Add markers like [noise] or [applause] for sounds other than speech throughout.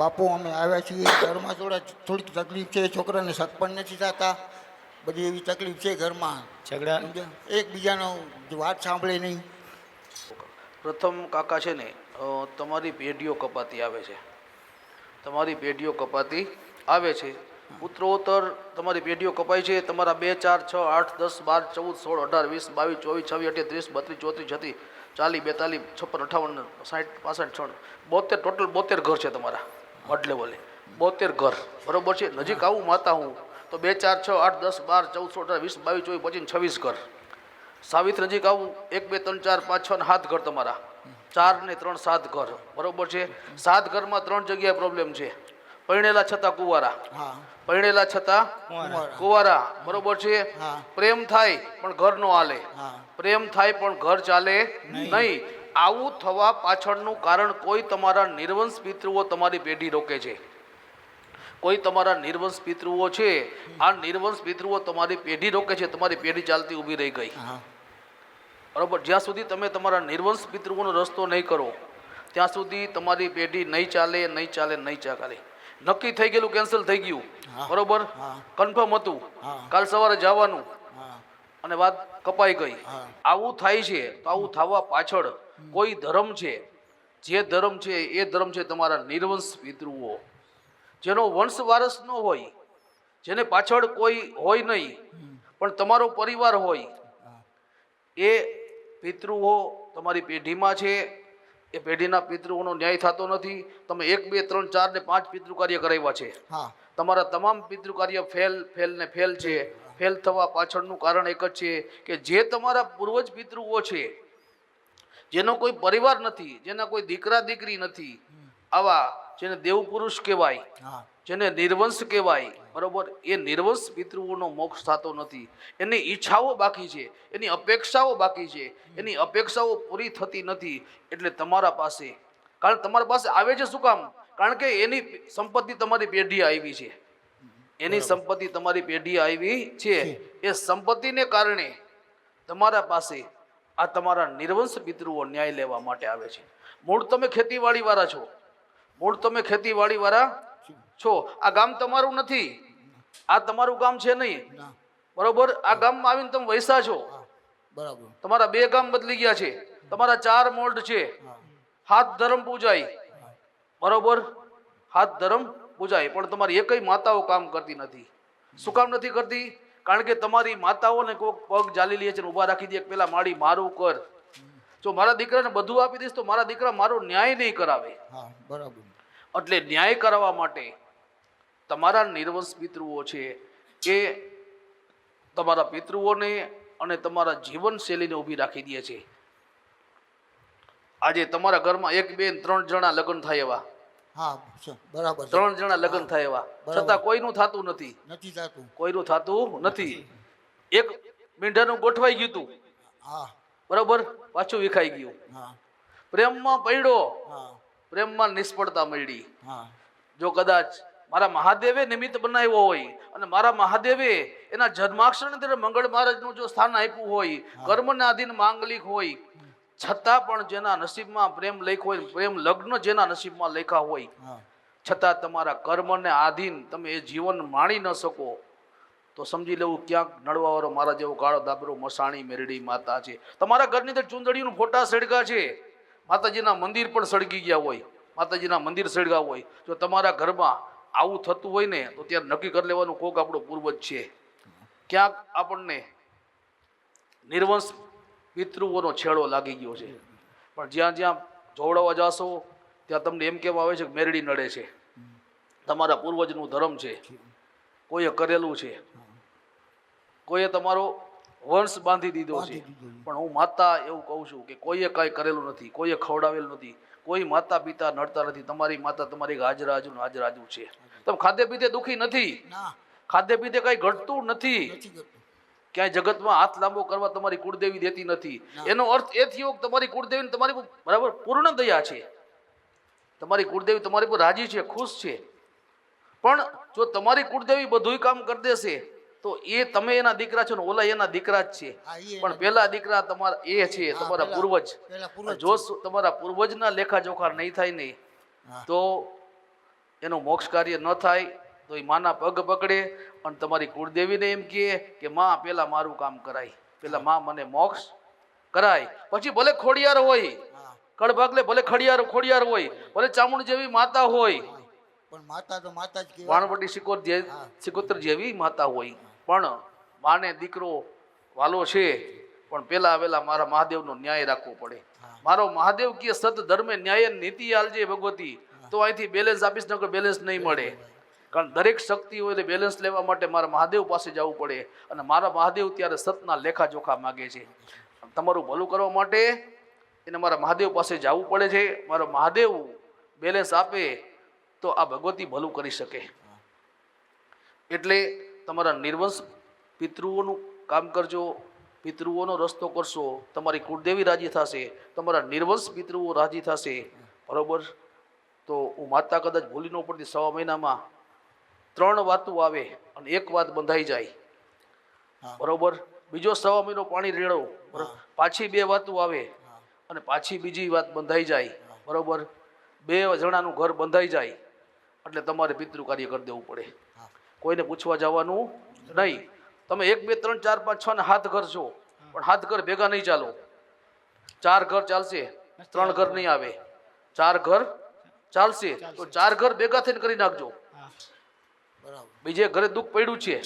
બાપુ અમે આવ્યા છીએ ઘરમાં થોડા થોડીક તકલીફ છે છોકરાને સગપણ નથી થતા. બધી એવી તકલીફ છે ઘરમાં. ઝઘડા? એકબીજાનો વાત સાંભળે નહીં. પ્રથમ કાકા છે ને તમારી પેઢીઓ કપાતી આવે છે. તમારી પેઢીઓ કપાતી આવે છે. ઉત્તરોત્તર તમારી પેઢીઓ કપાય છે. તમારા બે ચાર છ આઠ દસ બાર ચૌદ સોળ અઢાર વીસ બાવીસ ચોવીસ છવ્વીસ અઠ્યાવીસ ત્રીસ બત્રીસ ચોત્રીસ છત્રીસ ચાલીસ બેતાલીસ છપ્પન અઠાવન સાઠ પાસઠ છ બોતેર ટોટલ બોતેર ઘર છે તમારા. વડ લેવલે બોતેર ઘર. બરોબર છે? નજીક આવું માતા હું. તો બે ચાર છ આઠ દસ બાર ચૌદ સોળ અઢાર વીસ બાવીસ ચોવીસ પચીસ છવ્વીસ ઘર. સાવિત્ર નજીક આવું. એક બે ત્રણ ચાર પાંચ છ ને સાત ઘર તમારા. ચાર ને ત્રણ સાત ઘર. બરોબર છે? સાત ઘરમાં ત્રણ જગ્યાએ પ્રોબ્લેમ છે. પરણેલા છતાં કુવારા. પરણેલા છતાં કુંવારા. કુંવારા. બરોબર છે? પ્રેમ થાય પણ ઘર નો હાલે પ્રેમ થાય પણ ઘર ચાલે નહીં. આવું થવા પાછળનું કારણ કોઈ તમારા નિર્વંશ પિતૃઓ તમારી પેઢી રોકે છે. કોઈ તમારા નિર્વંશ પિતૃઓ છે આ નિર્વંશ પિતૃઓ તમારી પેઢી રોકે છે તમારી પેઢી ચાલતી ઊભી રહી ગઈ. બરાબર જ્યાં સુધી તમે તમારા નિર્વંશ પિતૃઓનો રસ્તો નહીં કરો ત્યાં સુધી તમારી પેઢી નહીં ચાલે નહીં ચાલે નહીં ચાલે. નક્કી થઈ ગયેલું કેન્સલ થઈ ગયું. બરોબર? કન્ફર્મ હતું. કાલ સવારે જવાનું અને વાત કપાઈ ગઈ. આવું થાય છે તો આવું થવા પાછળ કોઈ ધર્મ છે જે ધર્મ છે એ ધર્મ છે તમારા નિર્વંશ પિતૃઓ. જેનો વંશ વારસ ન હોય જેને પાછળ કોઈ હોય નહીં પણ તમારો પરિવાર હોય એ પિતૃઓ તમારી પેઢીમાં છે એ પેઢીના પિતૃઓનો ન્યાય થતો નથી તમે એક બે ત્રણ ચાર ને પાંચ પિતૃ કાર્ય કરાવ્યા છે. તમારા તમામ પિતૃ કાર્ય ફેલ ફેલ ને ફેલ છે. ફેલ થવા પાછળનું કારણ એક જ છે કે જે તમારા પૂર્વજ પિતૃઓ છે જેનો કોઈ પરિવાર નથી જેના કોઈ દીકરા દીકરી નથી આવા જેને દેવપુરુષ કહેવાય જેને નિર્વંશ કહેવાય બરોબર? એ નિર્વંશ પિતૃઓનો મોક્ષ થતો નથી. એની ઈચ્છાઓ બાકી છે એની અપેક્ષાઓ બાકી છે એની અપેક્ષાઓ પૂરી થતી નથી. એટલે તમારા પાસે કારણ તમારા પાસે આવે છે શું કામ? કારણ કે એની સંપત્તિ તમારી પેઢી આવી છે. એની સંપત્તિ તમારી પેઢી આવી છે. એ સંપત્તિને કારણે તમારા પાસે આ તમારા નિર્વંશ પિતૃઓ ન્યાય લેવા માટે આવે છે. મૂળ તમે ખેતીવાડી વાળા છો. મૂળ તમે ખેતીવાડી વાળા છો. આ ગામ તમારું નથી. આ તમારું ગામ છે નહીં. બરોબર? આ ગામમાં આવીને તમે વૈસા છો. બરાબર. તમારા બે ગામ બદલી ગયા છે. તમારા ચાર મોલ્ડ છે. હાથ ધર્મ પૂજાય. બરોબર? હાથ ધર્મ પૂજાય. પણ તમારી એકય માતાઓ કામ કરતી નથી. શું કામ નથી કરતી? કારણ કે તમારી માતાઓને કોઈક પગ જાલી લે છે ને ઊભા રાખી દે પેલા માડી મારું કર. જો મારા દીકરાને બધું આપી દઈશ તો મારા દીકરા મારો ન્યાય નહીં કરાવે. હા બરાબર. એટલે ન્યાય કરાવવા માટે તમારા નિર્વંશ પિતૃઓ છે એ તમારા પિતૃઓને અને તમારા જીવનશૈલીને ઊભી રાખી દે છે. આજે તમારા ઘરમાં એક બે ત્રણ જણા લગ્ન થાય એવા. હા બરાબર ત્રણ જણા લગ્ન થાય એવા. છતાં કોઈનું થતું નથી. નથી થતું. કોઈનું થતું નથી. એક મીંઢાનું ગોઠવાઈ ગયું હતું હા. બરોબર? પાછું વિખાઈ ગયું. હા. પ્રેમમાં પડ્યો. હા. પ્રેમમાં નિષ્ફળતા મળી. હા. જો કદાચ મારા મહાદેવે નિમિત્ત બનાવ્યો હોય અને મારા મહાદેવે એના જન્માક્ષર મંગળ મહારાજનું જો સ્થાન આપ્યું હોય કર્મના અધીન માંગલિક હોય છતાં પણ જેના નસીબમાં પ્રેમ લખ્યો હોય પ્રેમ લગ્ન જેના નસીબમાં લખ્યા હોય છતાં તમારા કર્મને આધીન તમે એ જીવન માણી ન શકો તો સમજી લેવું ક્યાંક નડવાવાળો મારા જેવો કાળો દાબરો મસાણી મેરડી માતા છે. તમારા ઘરની અંદર ચૂંદડીનું ફોટા સળગા છે. માતાજીના મંદિર પણ સળગી ગયા હોય માતાજીના મંદિર સળગા હોય. જો તમારા ઘરમાં આવું થતું હોય ને તો ત્યાં નક્કી કરી લેવાનું કોક આપણો પૂર્વજ છે. ક્યાંક આપણને નિર્વંશ પિતૃઓનો છેડો લાગી ગયો છે. પણ જ્યાં જ્યાં જોવડાવવા જાશો ત્યાં તમને એમ કહેવા આવે છે કે મેરડી નડે છે. તમારા પૂર્વજનું ધર્મ છે. કોઈએ કરેલું છે. કોઈએ તમારો વંશ બાંધી દીધો છે. પણ હું માતા એવું કહું છું કે કોઈએ કાંઈ કરેલું નથી. કોઈએ ખવડાવેલું નથી. કોઈ માતા પિતા નડતા નથી. તમારી માતા તમારી હાજરાજુ ને હાજરાજુ છે. તમે ખાધે પીધે દુખી નથી. ખાધે પીધે કાંઈ ઘટતું નથી. ક્યાંય જગતમાં હાથ લાંબો કરવા તમારી કુળદેવી દેતી નથી. એનો અર્થ એ થયો કે તમારી કુળદેવી તમારી બરાબર પૂર્ણ દયા છે. તમારી કુળદેવી તમારી પર રાજી છે ખુશ છે. પણ જો તમારી કુળદેવી બધુંય કામ કરી દેશે તો એ તમે એના દીકરા છો ને ઓલા એના દીકરા જ છે. પણ પેલા દીકરા તમારા એ છે તમારા પૂર્વજ. જો તમારા પૂર્વજના લેખા જોખા નહીં થાય નહીં તો એનું મોક્ષ કાર્ય ન થાય તો એ માના પગ પકડે અને તમારી કુળદેવીને એમ કહે કે માં પેલા મારું કામ કરાય. પેલા માં મને મોક્ષ કરાય. પછી ભલે ખોડિયાર હોય કડભાગલે ભલે ખડિયાર ખોડિયાર હોય ભલે ચામુંડ જેવી માતા હોય. પણ માતા તો માતા જ વાણવટી સિકોર જે સિકોતર જેવી માતા હોય. પણ માને દીકરો વાલો છે પણ પેલા વેલા મારા મહાદેવનો ન્યાય રાખવો પડે. મારો મહાદેવ કે સત ધર્મે ન્યાય નીતિ આલજે ભગવતી. તો અહીંથી બેલેન્સ આપીશ નકર બેલેન્સ નહીં મળે. કારણ દરેક શક્તિ હોય એટલે બેલેન્સ લેવા માટે મારા મહાદેવ પાસે જવું પડે. અને મારા મહાદેવ ત્યારે સતના લેખા જોખા માગે છે. તમારું ભલું કરવા માટે એને મારા મહાદેવ પાસે જવું પડે છે. મારો મહાદેવ બેલેન્સ આપે તો આ ભગવતી ભલું કરી શકે. એટલે તમારા નિર્વંશ પિતૃઓનું કામ કરજો. પિતૃઓનો રસ્તો કરશો. તમારી કુળદેવી રાજી થશે. તમારા નિર્વંશ પિતૃઓ રાજી થશે. બરોબર? તો હું માતા કદાચ ભૂલી ન પડતી સવા મહિનામાં ત્રણ વાતું આવે અને એક વાત બંધાઈ જાય. બરોબર? બીજો સવા મહિનો પાણી રેડો પાછી બે વાતું આવે અને પાછી બીજી વાત બંધાઈ જાય. બરોબર? બે જણાનું ઘર બંધાઈ જાય. એટલે તમારે પિતૃ કાર્ય કરી દેવું પડે. કોઈને પૂછવા જવાનું નહીં. તમે એક બે ત્રણ ચાર પાંચ છ ને હાથ ઘર છો. પણ હાથ ઘર ભેગા નહીં ચાલો. ચાર ઘર ચાલશે. ત્રણ ઘર નહીં આવે. ચાર ઘર ચાલશે. તો ચાર ઘર ભેગા થઈને કરી નાખજો. બીજે ઘરે દુઃખ પડ્યું છે.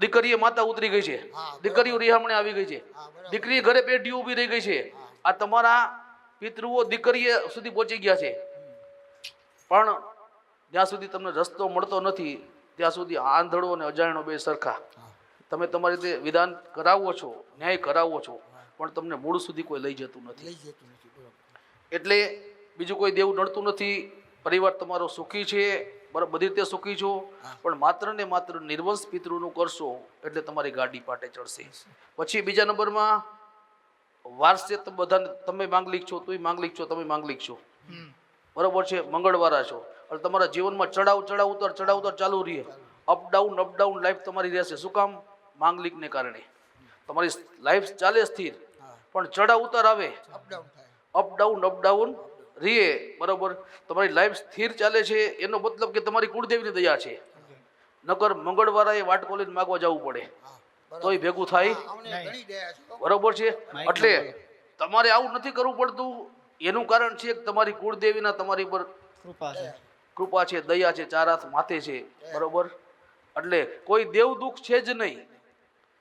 દીકરીએ માતા ઉતરી ગઈ છે. દીકરીઓ રિહામણે આવી ગઈ છે. દીકરી ઘરે પેઢી ઊભી રહી ગઈ છે. આ તમારા પિતૃઓ દીકરીએ સુધી પહોંચી ગયા છે. પણ જ્યાં સુધી તમને રસ્તો મળતો નથી ત્યાં સુધી આંધળો અને અજાણ્યો બે સરખા. તમે તમારી રીતે વિધાન કરાવો છો ન્યાય કરાવો છો પણ તમને મૂળ સુધી કોઈ લઈ જતું નથી. એટલે બીજું કોઈ દેવું નડતું નથી. પરિવાર તમારો સુખી છે. બરાબર બધી રીતે સુખી છો? પણ માત્ર ને માત્ર નિર્વંશ પિતૃનું કરશો એટલે તમારી ગાડી પાટે ચડશે. પછી બીજા નંબરમાં વારસે બધાને તમે માંગલિક છો તુંય માંગલિક છો તમે માંગલિક છો. બરાબર છે? મંગળવારા છો. એટલે તમારા જીવનમાં ચડાવ ચડાવ ઉતર ચડાવ ઉતર ચાલુ રહે. અપડાઉન અપડાઉન લાઈફ તમારી રહેશે. શું કામ? માંગલિકને કારણે. તમારી લાઈફ ચાલે સ્થિર. પણ ચડાવ ઉતાર આવે. અપડાઉન થાય. અપ બરાબર? તમારી લાઈફ સ્થિર ચાલે છે એનો મતલબ કે તમારી કુળદેવીની દયા છે. નકર મંગળવારે વાટકો લઈને માગવા જવું પડે. તો એ તોય ભેગું થાય. બરોબર છે? એટલે તમારે આવું નથી કરવું પડતું. એનું કારણ છે કે તમારી કુળદેવીના તમારી પર કૃપા છે. કૃપા છે દયા છે ચાર હાથ માથે છે. બરોબર? એટલે કોઈ દેવ દુઃખ છે જ નહીં.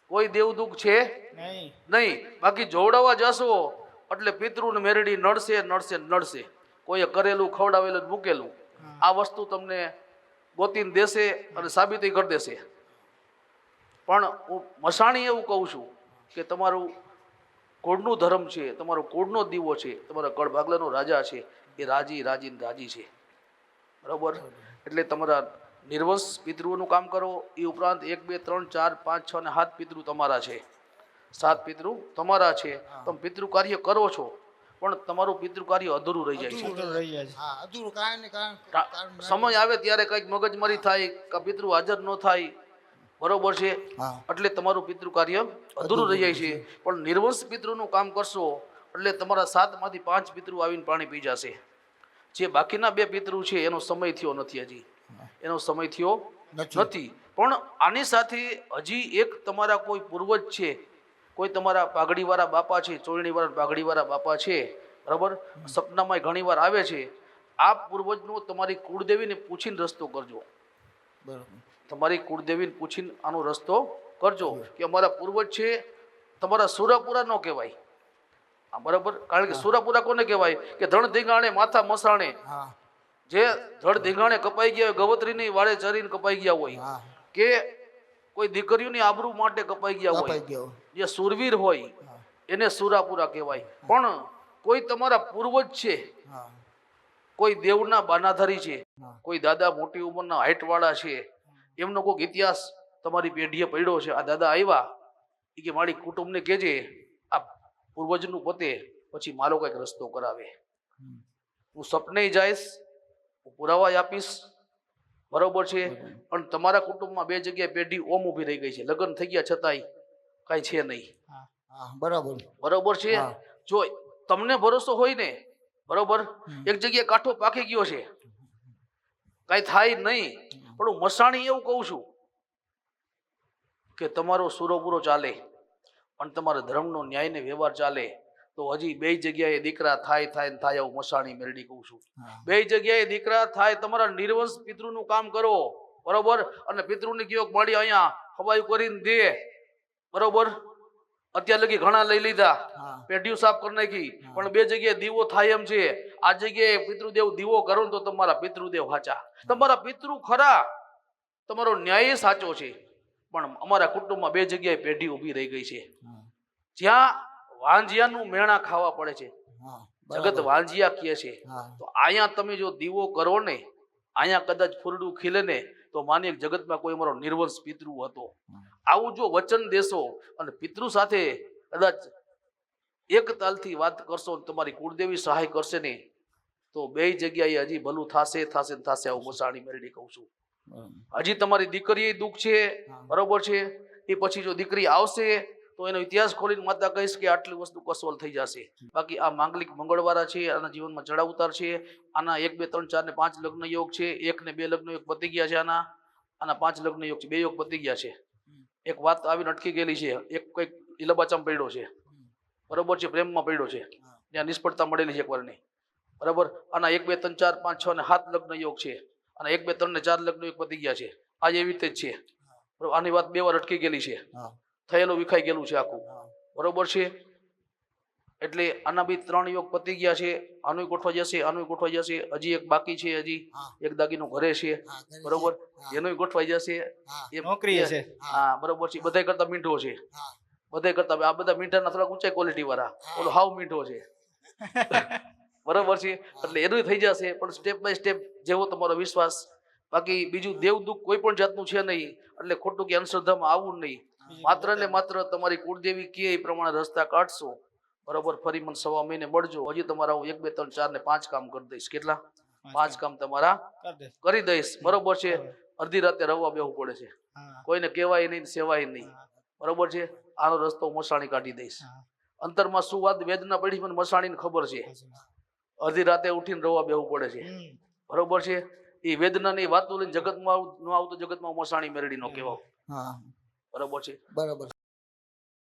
કોઈ દેવ દુઃખ છે નહીં. નહીં. બાકી જોવડાવવા જશો એટલે પિતૃને મેરડી નડશે નડશે નડશે. કોઈએ કરેલું ખવડાવેલું મૂકેલું. આ વસ્તુ તમને ગોતીને દેશે અને સાબિતી કરી દેશે. પણ હું મસાણી એવું કહું છું કે તમારું કોડનું ધર્મ છે તમારો કોડનો દીવો છે તમારા કળભાગલાનો રાજા છે એ રાજી રાજીને રાજી છે. બરાબર? એટલે તમારા નિર્વંશ પિતૃઓનું કામ કરો. એ ઉપરાંત એક બે ત્રણ ચાર પાંચ છ અને સાત પિતૃ તમારા છે. સાત પિતૃ તમારા છે. તમે પિતૃ કાર્ય કરો છો. પણ તમારું પિતૃ કાર્ય અધૂરું રહી જાય છે. અધૂરું રહી જાય છે. હા અધૂરું કાંઈ ને કારણ ટા- કારણ. સમય આવે ત્યારે કંઈક મગજમારી થાય કે પિતૃ હાજર ન થાય બરોબર છે? એટલે તમારું પિતૃ કાર્ય અધૂરું રહી જાય છે. પણ નિર્વંશ પિતૃનું કામ કરશો એટલે તમારા સાતમાંથી પાંચ પિતૃ આવીને પાણી પી જશે. જે બાકીના બે પિતૃ છે એનો સમય થયો નથી હજી. એનો સમય થયો નથી. નથી. પણ આની સાથે હજી એક તમારા કોઈ પૂર્વજ છે કોઈ તમારા પાઘડીવાળા બાપા છે ચોરણીવાળા પાઘડીવાળા બાપા છે બરાબર? સપનામાં ઘણી વાર આવે છે. આ પૂર્વજનો તમારી કુળદેવીને પૂછીને રસ્તો કરજો. બરાબર. તમારી કુળદેવીને પૂછીને આનો રસ્તો કરજો કે અમારા પૂર્વજ છે તમારા સુરાપુરા ન કહેવાય. આ બરાબર? કારણ કે સુરાપુરા કોને કહેવાય? કે ધણ ધીંગાણે માથા મસાણે. જે ધડ ધીંગાણે કપાઈ ગયા હોય ગવત્રીની વાળે ચરીને કપાઈ ગયા હોય કે કોઈ દીકરીઓની આબરૂ માટે કપાઈ ગયા હોય જે સુરવીર હોય એને સુરાપુરા કહેવાય. પણ કોઈ તમારા પૂર્વજ છે કોઈ દેવના બાનાધારી છે કોઈ દાદા મોટી ઉંમરના હાઈટ વાળા છે એમનો કોઈક ઇતિહાસ તમારી પેઢીએ પડ્યો છે. આ દાદા આવ્યા એ કે મારી કુટુંબને કહેજે આ પૂર્વજનું પતે પછી મારો કંઈક રસ્તો કરાવે. હું સપને જઈશ હું પુરાવા આપીશ બરોબર છે? પણ તમારા કુટુંબમાં બે જગ્યાએ પેઢી ઓમ ઊભી રહી ગઈ છે. લગ્ન થઈ ગયા છતાંય કાંઈ છે નહીં. બરાબર. બરોબર છે. જો તમને ભરોસો હોય ને બરોબર? એક જગ્યાએ કાંઠો પાકી ગયો છે. કાંઈ થાય નહીં. પણ હું મસાણી એવું કહું છું કે તમારો સુરો પૂરો ચાલે પણ તમારા ધર્મનો ન્યાય ને વ્યવહાર ચાલે. તો હજી બે જગ્યાએ દીકરા થાય થાય ને થાય એવું મસાણી મેરડી કહું છું. બે જગ્યાએ દીકરા થાય તમારા નિર્વંશ પિતૃનું કામ કરો બરોબર? અને પિતૃની કયો મળી અહીંયા હવાયું કરીને દે બરોબર? અત્યાર લગી ઘણા લઈ લીધા પેઢીઓ સાફ કરી નાખી પણ બે જગ્યાએ દીવો થાય એમ છે. આ જગ્યાએ પિતૃદેવ દીવો કરો ને તો તમારા પિતૃદેવ સાચા. તમારા પિતૃ ખરા તમારો ન્યાય સાચો છે. પણ અમારા કુટુંબમાં બે જગ્યાએ પેઢી ઊભી રહી ગઈ છે. જ્યાં વાંજિયાનું મેણા ખાવા પડે છે. જગત. વાંજિયા કહે છે. તો અહીંયા તમે જો દીવો કરો ને અહીંયા કદાચ ફૂરડું ખીલે ને તો માની એક જગતમાં કોઈ મારો નિર્વંશ પિતૃ હતો. આવું જો વચન દેશો અને પિતૃ સાથે કદાચ એક તાલથી વાત કરશો તમારી કુળદેવી સહાય કરશે ને તો બે જગ્યાએ હજી ભલું થાશે થશે થશે થાશે આવું મસાણી મેરડી કહું છું. હજી તમારી દીકરી દુઃખ છે બરોબર છે? એ પછી જો દીકરી આવશે તો એનો ઇતિહાસ ખોલીને માતા કહીશ કે આટલી વસ્તુ કસોલ થઈ જશે. બાકી આ માંગલિક મંગળવારા છે, આના જીવનમાં ચડાવ ઉતાર છે, આના એક, બે, ત્રણ, ચાર ને પાંચ લગ્ન યોગ છે, એક ને બે લગ્ન યોગ પતી ગયા છે આના આના પાંચ લગ્ન યોગ છે, બે યોગ પતી ગયા છે. એક વાત આવીને અટકી ગયેલી છે, એક કંઈક ઇલબાચામ પડ્યો છે. બરોબર છે, પ્રેમમાં પડ્યો છે. ત્યાં નિષ્ફળતા મળેલી છે એકવારની. બરાબર? આના એક, બે, ત્રણ, ચાર, પાંચ, છ ને સાત લગ્ન યોગ છે. અને એક, બે, ત્રણ ને ચાર લગ્ન યોગ પતી ગયા છે. આ એવી રીતે જ છે. આની વાત બે વાર અટકી ગયેલી છે. થયેલું વિખાઈ ગયેલું છે આખું. બરોબર છે? એટલે આના બી ત્રણ યોગ પતી ગયા છે. આનું ગોઠવાઈ જશે આનું ગોઠવાઈ જશે. હજી એક બાકી છે હજી. એક દાગીનું ઘરે છે. બરોબર. એનું ગોઠવાઈ જશે. હા. એ- નોકરી હા. બરોબર છે. બધાય કરતા મીઠો છે. બધા કરતા આ બધા મીઠાના થોડાક ઊંચાઈ ક્વોલિટી વાળા. ઓલો હાવ મીઠો છે. [laughs] બરોબર છે? એટલે એનું થઈ જશે પણ સ્ટેપ બાય સ્ટેપ જેવો તમારો વિશ્વાસ. બાકી બીજું દેવ દુઃખ કોઈ પણ જાતનું છે નહીં. એટલે ખોટું કે અંધશ્રદ્ધામાં આવવું નહીં. માત્ર ને માત્ર તમારી કુળદેવી કે એ પ્રમાણે રસ્તા કાઢશો. બરોબર ફરી મને સવા મહિને મળજો. હજી તમારા હું એક બે ત્રણ ચાર ને પાંચ કામ કરી દઈશ. કેટલા? પાંચ કામ. તમારા કરી દઈશ. બરોબર છે? અડધી રાતે રવા બેવું પડે છે. કોઈને કહેવાય નહીં સેવાય નહીં. બરોબર છે? આનો રસ્તો મસાણી કાઢી દઈશ. અંતરમાં શું વાત વેદના પડી મને મસાણીને ખબર છે. અડધી રાતે ઉઠીને રવા બેવું પડે છે. બરોબર છે? એ વેદનાની વાતો લઈને જગતમાં આવું ન આવતો જગતમાં મસાણી મેરડી નો કહેવાય હા. બરોબર છે. બરાબર